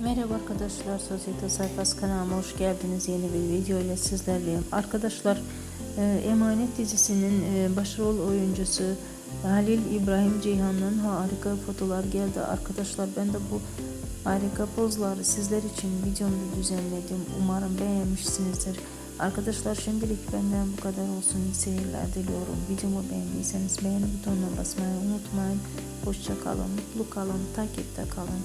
Merhaba arkadaşlar, Sosyete Sayfası kanalıma hoş geldiniz. Yeni bir video ile sizlerleyim. Arkadaşlar, e, Emanet dizisinin e, başrol oyuncusu Halil İbrahim Ceyhan'ın harika fotolar geldi. Arkadaşlar ben de bu harika pozları sizler için videomda düzenledim. Umarım beğenmişsinizdir. Arkadaşlar şimdilik benden bu kadar olsun. İyi seyirler diliyorum. Videomu beğendiyseniz beğeni butonuna basmayı unutmayın. Hoşça kalın, mutlu kalın, takipte kalın.